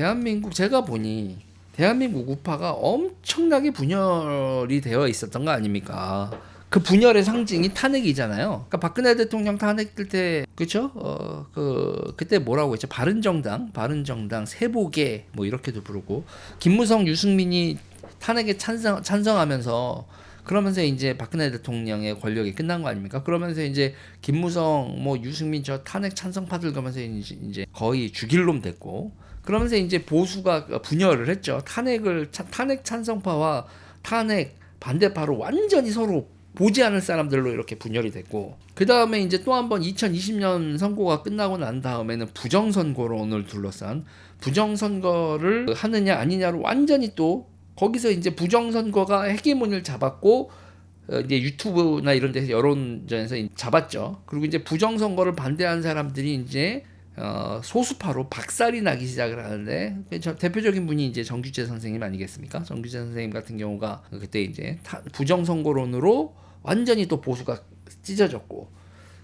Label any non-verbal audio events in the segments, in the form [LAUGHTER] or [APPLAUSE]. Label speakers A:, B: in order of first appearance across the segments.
A: 대한민국 제가 보니 대한민국 우파가 엄청나게 분열이 되어 있었던 거 아닙니까? 그 분열의 상징이 탄핵이잖아요. 그러니까 박근혜 대통령 탄핵될 때 그렇죠? 어 그 그때 뭐라고 했죠? 바른정당, 바른정당 세보계 뭐 이렇게도 부르고 김무성, 유승민이 탄핵에 찬성 찬성하면서 그러면서 이제 박근혜 대통령의 권력이 끝난 거 아닙니까? 그러면서 이제 김무성, 뭐 유승민 저 탄핵 찬성파들 이제 이제 거의 죽일 놈 됐고 그러면서 이제 보수가 분열을 했죠. 탄핵을 차- 탄핵 찬성파와 탄핵 반대파로 완전히 서로 보지 않을 사람들로 이렇게 분열이 됐고 그 다음에 이제 또 한 번 2020년 선거가 끝나고 난 다음에는 부정선거론을 둘러싼 부정선거를 하느냐 아니냐로 완전히 또 거기서 이제 부정선거가 헤게모니를 잡았고 어, 이제 유튜브나 이런 데서 여론전에서 이- 잡았죠. 그리고 이제 부정선거를 반대하는 사람들이 이제 어, 소수파로 박살이 나기 시작을 하는데 그저 대표적인 분이 이제 정규재 선생님 아니겠습니까? 정규재 선생님 같은 경우가 그때 이제 타- 부정 선거론으로 완전히 또 보수가 찢어졌고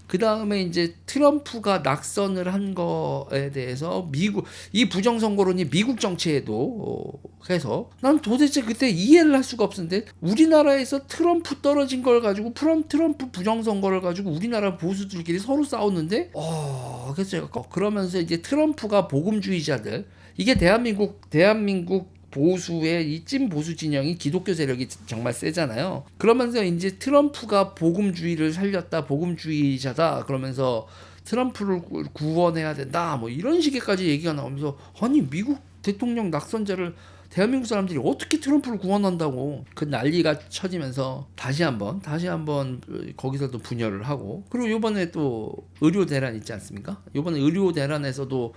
A: 그 다음에 이제 트럼프가 낙선을 한 거에 대해서 미국 이 부정선거론이 미국 정치에도 어, 해서 난 도대체 그때 이해를 할 수가 없었는데 우리나라에서 트럼프 떨어진 걸 가지고 프럼 트럼프 부정선거를 가지고 우리나라 보수들끼리 서로 싸웠는데 어 거- 그러면서 이제 트럼프가 복음주의자들 이게 대한민국 대한민국 보수의 이 찐 보수 진영이 기독교 세력이 정말 세잖아요. 그러면서 이제 트럼프가 복음주의를 살렸다, 복음주의자다 그러면서 트럼프를 구- 구원해야 된다, 뭐 이런 식의까지 얘기가 나오면서 아니 미국 대통령 낙선자를 대한민국 사람들이 어떻게 트럼프를 구원한다고 그 난리가 쳐지면서 다시 한번 다시 한번 거기서도 분열을 하고 그리고 요번에 또 의료 대란 있지 않습니까? 요번에 의료 대란에서도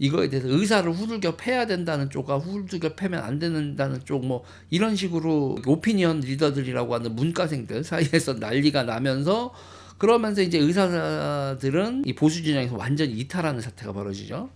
A: 이거에 대해서 의사를 후들겨 패야 된다는 쪽과 후들겨 패면 안 된다는 쪽 뭐 이런 식으로 오피니언 리더들이라고 하는 문과생들 사이에서 난리가 나면서 그러면서 이제 의사들은 이 보수 진영에서 완전히 이탈하는 사태가 벌어지죠.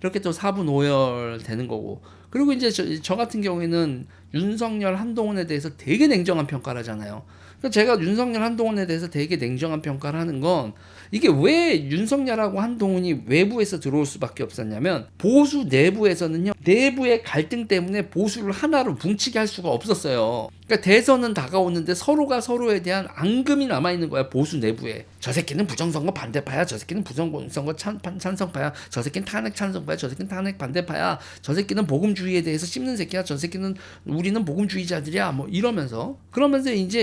A: 이렇게 또 사분 오열 되는 거고 그리고 이제 저, 저 같은 경우에는 윤석열 한동훈에 대해서 되게 냉정한 평가를 하잖아요. 제가 윤석열 한동훈에 대해서 되게 냉정한 평가를 하는 건 이게 왜 윤석열하고 한동훈이 외부에서 들어올 수밖에 없었냐면 보수 내부에서는요 내부의 갈등 때문에 보수를 하나로 뭉치게 할 수가 없었어요. 그러니까 대선은 다가오는데 서로가 서로에 대한 앙금이 남아 있는 거야 보수 내부에. 저 새끼는 부정선거 반대파야. 저 새끼는 부정선거 찬성파야. 저 새끼는 탄핵 찬성파야. 저 새끼는 탄핵 반대파야. 저 새끼는 복음주의에 대해서 씹는 새끼야. 저 새끼는 우리는 복음주의자들이야. 뭐 이러면서 그러면서 이제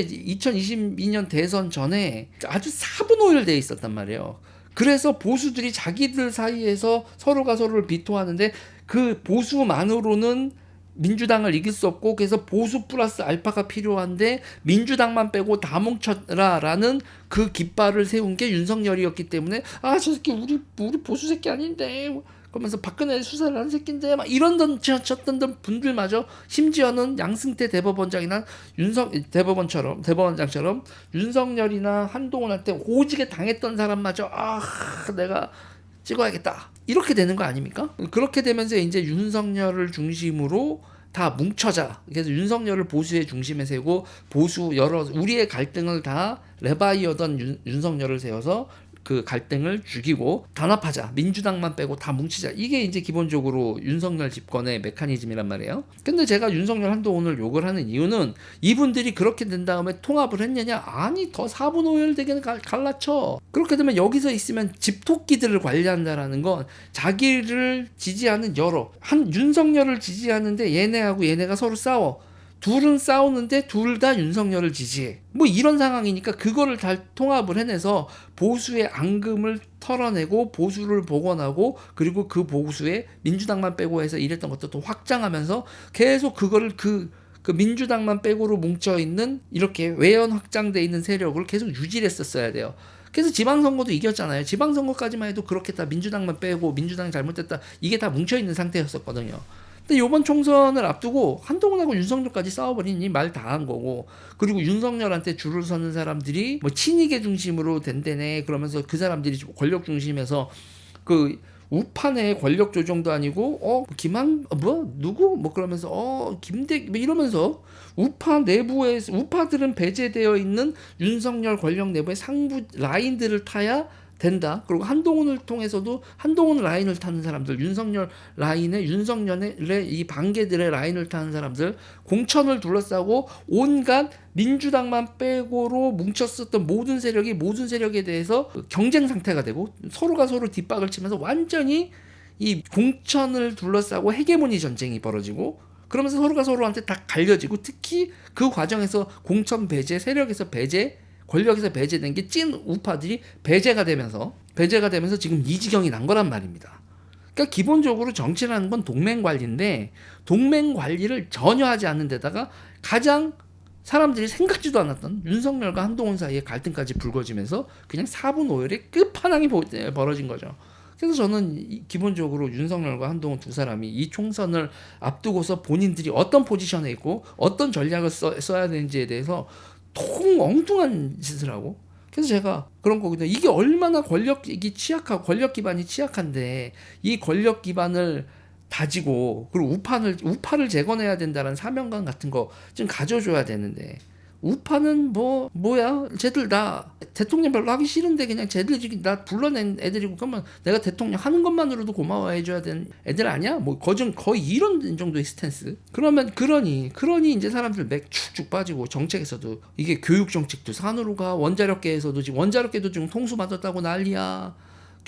A: 2022년 대선 전에 아주 사분오열돼 있었단 말이에요. 그래서 보수들이 자기들 사이에서 서로가 서로를 비토하는데 그 보수만으로는 민주당을 이길 수 없고 그래서 보수 플러스 알파가 필요한데 민주당만 빼고 다 뭉쳐라라는 그 깃발을 세운 게 윤석열이었기 때문에 아 저 새끼 우리 우리 보수 새끼 아닌데 그러면서 박근혜 수사를 한 새끼인데 막 이런 던 쳤던 분들마저 심지어는 양승태 대법원장이나 윤석 대법원처럼 대법원장처럼 윤석열이나 한동훈 한테 오지게 당했던 사람마저 아 내가 찍어야겠다 이렇게 되는 거 아닙니까? 그렇게 되면서 이제 윤석열을 중심으로 다 뭉쳐자. 그래서 윤석열을 보수의 중심에 세우고 보수 여러 우리의 갈등을 다 레바이어던 윤, 윤석열을 세워서 그 갈등을 죽이고 단합하자. 민주당만 빼고 다 뭉치자. 이게 이제 기본적으로 윤석열 집권의 메커니즘이란 말이에요. 근데 제가 윤석열 한동훈을 욕을 하는 이유는 이분들이 그렇게 된 다음에 통합을 했느냐? 아니 더 사분오열되게 갈- 갈라쳐. 그렇게 되면 여기서 있으면 집토끼들을 관리한다라는 건 자기를 지지하는 여러 한 윤석열을 지지하는데 얘네하고 얘네가 서로 싸워. 둘은 싸우는데 둘 다 윤석열을 지지해. 뭐 이런 상황이니까 그거를 다 통합을 해내서 보수의 앙금을 털어내고 보수를 복원하고 그리고 그 보수에 민주당만 빼고 해서 이랬던 것도 또 확장하면서 계속 그거를 그, 그 민주당만 빼고로 뭉쳐 있는 이렇게 외연 확장돼 있는 세력을 계속 유지를 했었어야 돼요. 그래서 지방선거도 이겼잖아요. 지방선거까지만 해도 그렇게 다 민주당만 빼고 민주당이 잘못됐다 이게 다 뭉쳐 있는 상태였었거든요. 근데 이번 총선을 앞두고 한동훈하고 윤석열까지 싸워버리니 말 다 한 거고 그리고 윤석열한테 줄을 서는 사람들이 뭐 친이계 중심으로 된대네 그러면서 그 사람들이 권력 중심에서 그 우판의 권력 조정도 아니고 어 김한 뭐 누구? 뭐 그러면서 어 김대 뭐 이러면서 우파 내부에 우파들은 배제되어 있는 윤석열 권력 내부의 상부 라인들을 타야 된다. 그리고 한동훈을 통해서도 한동훈 라인을 타는 사람들, 윤석열 라인의 윤석열의 이 반개들의 라인을 타는 사람들, 공천을 둘러싸고 온갖 민주당만 빼고로 뭉쳤었던 모든 세력이 모든 세력에 대해서 경쟁 상태가 되고 서로가 서로 뒷박을 치면서 완전히 이 공천을 둘러싸고 헤게모니 전쟁이 벌어지고 그러면서 서로가 서로한테 다 갈려지고 특히 그 과정에서 공천 배제, 세력에서 배제, 권력에서 배제된 게 찐 우파들이 배제가 되면서 배제가 되면서 지금 이 지경이 난 거란 말입니다. 그러니까 기본적으로 정치라는 건 동맹 관리인데 동맹 관리를 전혀 하지 않는 데다가 가장 사람들이 생각지도 않았던 윤석열과 한동훈 사이의 갈등까지 불거지면서 그냥 4분 5일의 끝판왕이 보- 벌어진 거죠. 그래서 저는 이- 기본적으로 윤석열과 한동훈 두 사람이 이 총선을 앞두고서 본인들이 어떤 포지션에 있고 어떤 전략을 써, 써야 되는지에 대해서 통 엉뚱한 짓을 하고 그래서 제가 그런 거거든요. 이게 얼마나 권력이 취약하고 권력 기반이 취약한데 이 권력 기반을 다지고 그리고 우판을 우파를 재건해야 된다는 사명감 같은 거 좀 가져줘야 되는데 우파는 뭐 뭐야? 쟤들 다 대통령 별로 하기 싫은데 그냥 쟤들 지금 나 불러낸 애들이고 그러면 내가 대통령 하는 것만으로도 고마워해줘야 되는 애들 아니야? 뭐 거정 거의 이런 정도의 스탠스. 그러면 그러니 그러니 이제 사람들 맥 축축 빠지고 정책에서도 이게 교육 정책도 산으로 가 원자력계에서도 지금 원자력계도 지금 통수 맞았다고 난리야.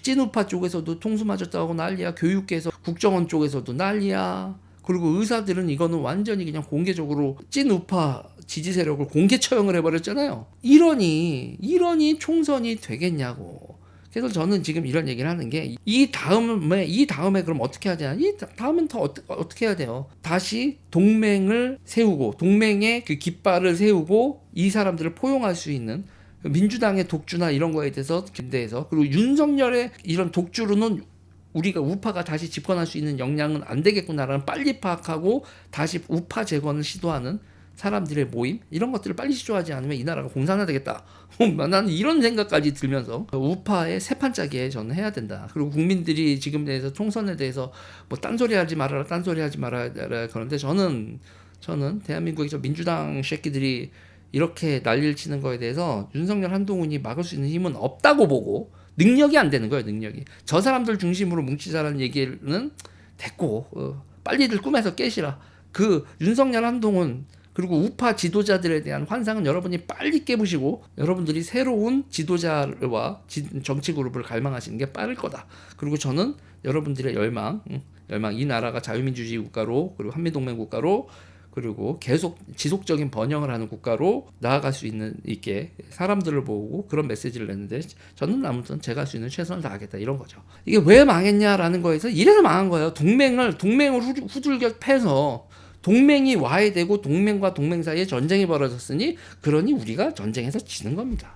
A: 찐우파 쪽에서도 통수 맞았다고 난리야. 교육계에서 국정원 쪽에서도 난리야 그리고 의사들은 이거는 완전히 그냥 공개적으로 찐 우파 지지 세력을 공개 처형을 해버렸잖아요. 이러니 이러니 총선이 되겠냐고. 그래서 저는 지금 이런 얘기를 하는 게 이 다음에 이 다음에 그럼 어떻게 하냐? 이 다- 다음엔 더 어떻게, 어떻게 해야 돼요? 다시 동맹을 세우고 동맹의 그 깃발을 세우고 이 사람들을 포용할 수 있는 민주당의 독주나 이런 거에 대해서 견대해서 그리고 윤석열의 이런 독주로는 우리가 우파가 다시 집권할 수 있는 역량은 안 되겠구나라는 빨리 파악하고 다시 우파 재건을 시도하는 사람들의 모임 이런 것들을 빨리 시도하지 않으면 이 나라가 공산화되겠다. [LAUGHS] 나는 이런 생각까지 들면서 우파의 새 판짜기에 저는 해야 된다. 그리고 국민들이 지금 대해서 총선에 대해서 뭐 딴소리 하지 말아라, 딴소리 하지 말아라 그런데 저는 저는 대한민국의 저 민주당 새끼들이 이렇게 난리를 치는 거에 대해서 윤석열 한동훈이 막을 수 있는 힘은 없다고 보고 능력이 안 되는 거예요 능력이. 저 사람들 중심으로 뭉치자라는 얘기는 됐고 어, 빨리들 꿈에서 깨시라. 그 윤석열 한동훈 그리고 우파 지도자들에 대한 환상은 여러분이 빨리 깨부시고 여러분들이 새로운 지도자와 지- 정치 그룹을 갈망하시는 게 빠를 거다. 그리고 저는 여러분들의 열망, 응, 열망. 이 나라가 자유민주주의 국가로 그리고 한미동맹 국가로 그리고 계속 지속적인 번영을 하는 국가로 나아갈 수 있는 있게 사람들을 모으고 그런 메시지를 냈는데 저는 아무튼 제가 할 수 있는 최선을 다하겠다 이런 거죠. 이게 왜 망했냐라는 거에서 이래서 망한 거예요. 동맹을 동맹을 후- 후들겨 패서 동맹이 와해 되고 동맹과 동맹 사이에 전쟁이 벌어졌으니 그러니 우리가 전쟁에서 지는 겁니다.